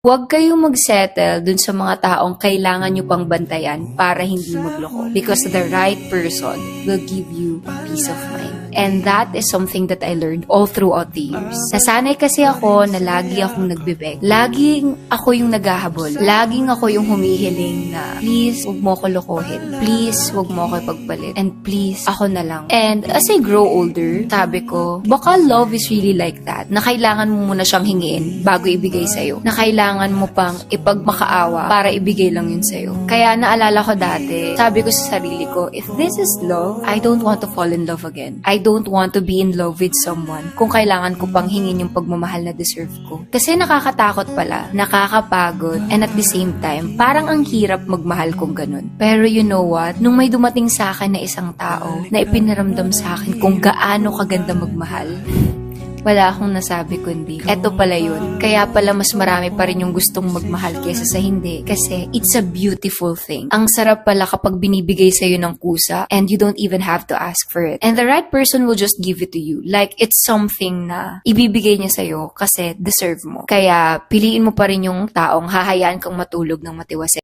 Huwag kayong magsettle dun sa mga taong kailangan nyo pang bantayan para hindi magloko. Because the right person will give you peace of mind. And that is something that I learned all throughout the years. Nasanay kasi ako na lagi akong nagbibeg. Laging ako yung naghahabol. Laging ako yung humihiling na, please, huwag mo ako lokohin. Please, huwag mo ako ipagpalit. And please, ako na lang. And as I grow older, sabi ko, baka love is really like that. Na kailangan mo muna siyang hingiin bago ibigay sa'yo. Na kailangan mo pang ipagmakaawa para ibigay lang yun sa'yo. Kaya naalala ko dati, sabi ko sa sarili ko, if this is love, I don't want to fall in love again. Don't want to be in love with someone kung kailangan ko pang hingin yung pagmamahal na deserve ko. Kasi nakakatakot pala, nakakapagod, and at the same time, parang ang hirap magmahal kung ganun. Pero you know what? Nung may dumating sa akin na isang tao na ipinaramdam sa akin kung gaano kaganda magmahal, wala akong nasabi kundi, eto pala yun. Kaya pala mas marami pa rin yung gustong magmahal kesa sa hindi. Kasi it's a beautiful thing. Ang sarap pala kapag binibigay sa'yo ng kusa and you don't even have to ask for it. And the right person will just give it to you. Like it's something na ibibigay niya sa'yo kasi deserve mo. Kaya piliin mo pa rin yung taong hahayaan kang matulog ng matiwasay.